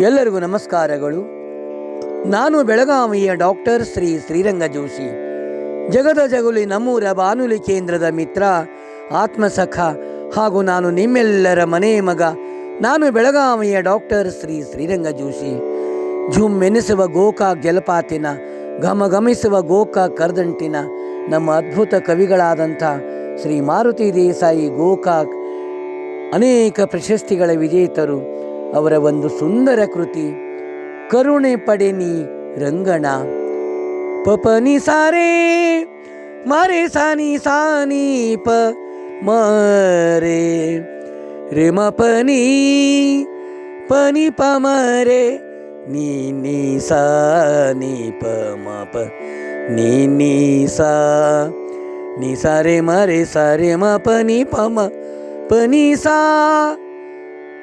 ಎಲ್ಲರಿಗೂ ನಮಸ್ಕಾರಗಳು. ನಾನು ಬೆಳಗಾವಿಯ ಡಾಕ್ಟರ್ ಶ್ರೀ ಶ್ರೀರಂಗ ಜೋಶಿ. ಜಗದ ಜಗುಲಿ ನಮ್ಮೂರ ಬಾನುಲಿ ಕೇಂದ್ರದ ಮಿತ್ರ, ಆತ್ಮಸಖ ಹಾಗೂ ನಾನು ನಿಮ್ಮೆಲ್ಲರ ಮನೆ ಮಗ, ನಾನು ಬೆಳಗಾವಿಯ ಡಾಕ್ಟರ್ ಶ್ರೀ ಶ್ರೀರಂಗ ಜೋಶಿ. ಝುಮ್ ಎನಿಸುವ ಗೋಕಾಕ್ ಜಲಪಾತಿನ, ಘಮಘಮಿಸುವ ಗೋಕಾಕ್ ಕರ್ದಂಟಿನ, ನಮ್ಮ ಅದ್ಭುತ ಕವಿಗಳಾದಂಥ ಶ್ರೀ ಮಾರುತಿ ದೇಸಾಯಿ ಗೋಕಾಕ್, ಅನೇಕ ಪ್ರಶಸ್ತಿಗಳ ವಿಜೇತರು ಅವರ ಒಂದು ಸುಂದರ ಕೃತಿ ಕರುಣೆ ಪಡೆನಿ ರಂಗಣ ಪಪನಿ ಸಾರೇ ಮಾರೆ ಸಾನಿ ಸಾನಿ ಪ ಮರೆ ರೆ ಮ ಪನಿ ಪನಿ ಪ ಮರೆ ನೀ ನೀ ಸಾ ನೀ ಪ ಮ ಪ ನೀ ನೀ ಸಾ ನೀ ಸಾರೆ ಮರೆ ಸಾರೆ ಮ ಪನಿ ಪ ಮ ಪನಿ ಸಾ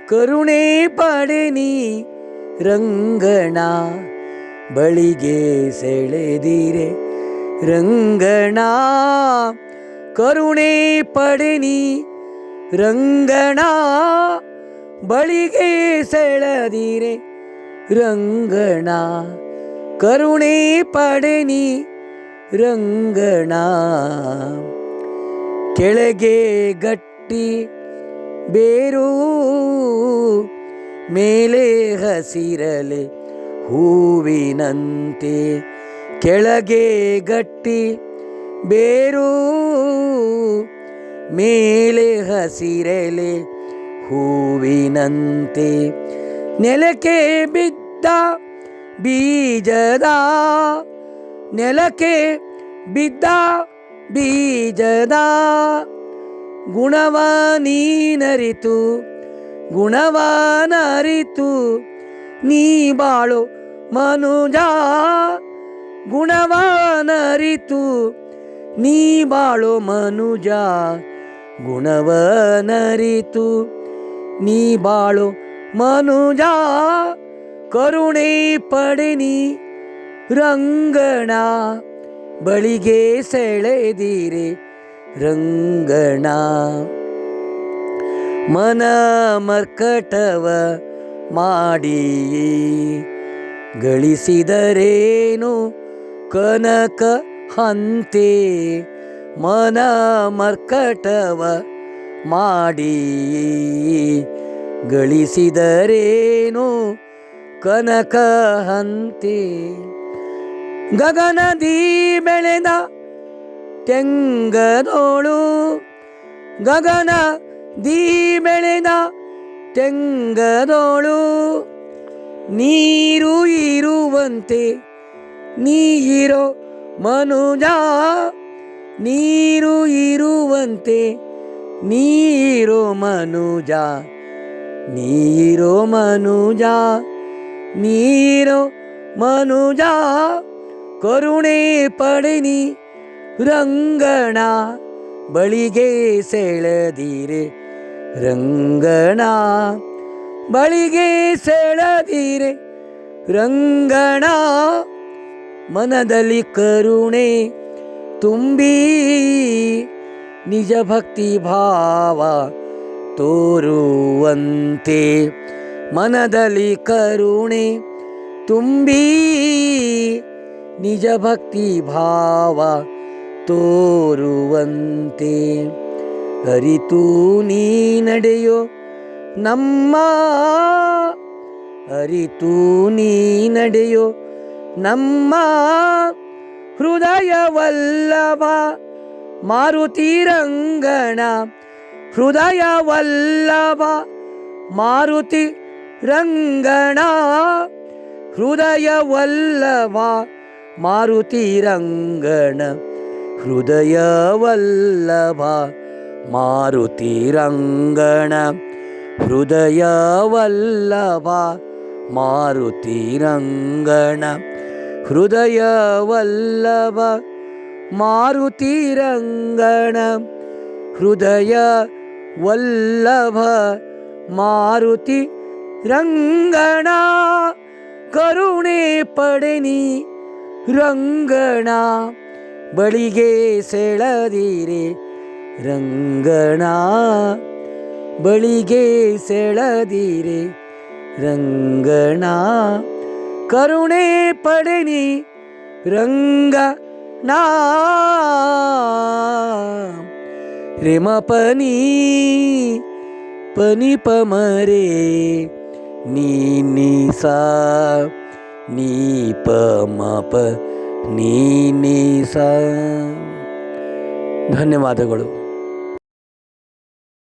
ಕರುಣೆ ಪಡೆನಿ ರಂಗಣ ಬಳಿಗೆ ಸೆಳೆದಿರೆ ರಂಗಣ ಕರುಣೆ ಪಡೆನಿ ರಂಗಣ ಬಳಿಗೆ ಸೆಳೆದಿರೆ ರಂಗಣ ಕರುಣೆ ಪಡೆನಿ ರಂಗಣ ಕೆಳಗೆ ಗಟ್ಟಿ ಬೇರು ಮೇಲೆ ಹಸಿರಲೆ ಹೂವಿನಂತೆ ಕೆಳಗೆ ಗಟ್ಟಿ ಬೇರು ಮೇಲೆ ಹಸಿರಲೆ ಹೂವಿನಂತೆ ನೆಲಕ್ಕೆ ಬಿದ್ದ ಬೀಜದ ನೆಲಕ್ಕೆ ಬಿದ್ದ ಬೀಜದ ಗುಣವ ನೀನರಿತು ಗುಣವಾನರಿತು ನೀ ಬಾಳು ಮನುಜ. ಗುಣವಾನರಿತು ನೀ ಬಾಳು ಮನುಜ. ಗುಣವನರಿತು ನೀ ಬಾಳು ಮನುಜ. ಕರುಣೆ ಪಡೆನಿ ರಂಗಣ, ಬಳಿಗೆ ಸೆಳೆದಿರೆ ರಂಗಣ. ಮನ ಮರ್ಕಟವ ಮಾಡಿ ಗಳಿಸಿದರೇನು ಕನಕ ಹಂತೆ? ಮನ ಮರ್ಕಟವ ಮಾಡಿ ಗಳಿಸಿದರೇನು ಕನಕ ಹಂತೆ? ಗಗನದಿ ಬೆಳೆದ ತೆಂಗದೋಳು. ಗಗನ ದೀ ಬೆಳೆದ ತೆಂಗದೋಳು. ನೀರು ಇರುವಂತೆ ನೀರೋ ಮನುಜ. ನೀರು ಇರುವಂತೆ ನೀರೋ ಮನುಜ. ನೀರೋ ಮನುಜ. ನೀರೋ ಮನುಜ. ಕರುಣೆ ಪಡೆನಿ. ರಂಗಣ ಬಳಿಗೆ ಸೆಳದಿರೆ. ರಂಗಣ ಬಳಿಗೆ ಸೆಳದಿರೆ. ರಂಗಣ ಮನದಲ್ಲಿ ಕರುಣೆ ತುಂಬಿ ನಿಜ ಭಕ್ತಿ ಭಾವ ತೋರುವಂತೆ ಮನದಲ್ಲಿ ಕರುಣೆ ತುಂಬಿ ನಿಜ ಭಕ್ತಿ ಭಾವ ತೋರುವಂತೆ. ಅರಿತು ನೀ ನಡೆಯೋ ನಮ್ಮ ಅರಿತು ನೀ ನಡೆಯೋ ನಮ್ಮ ಹೃದಯವಲ್ಲವ ಮಾರುತಿ ರಂಗಣ ಹೃದಯವಲ್ಲವ ಮಾರುತಿ ರಂಗಣ ಹೃದಯವಲ್ಲವ ಮಾರುತಿ ರಂಗಣ ಹೃದಯವಲ್ಲಭ ಮಾರುತಿ ರಂಗಣ ಹೃದಯವಲ್ಲಭ ಮಾರುತಿ ರಂಗಣ ಹೃದಯವಲ್ಲಭ ಮಾರುತಿ ರಂಗಣ ಹೃದಯ ವಲ್ಲಭ ಮಾರುತಿ ಬಳಿಗೆ ಸೆಳೆದಿರೆ ರಂಗಣ ಬಳಿಗೆ ಸೆಳೆದಿರೆ ರಂಗಣ ಕರುಣೆ ಪಡೆನಿ ರಂಗಣ ರಿಮ ಪನಿ ಪನಿ ಪಮರೆ ನೀ ನೀ ಸಾ ನೀ ಪ ಮ ಪ ನೀ ಧನ್ಯವಾದಗಳು.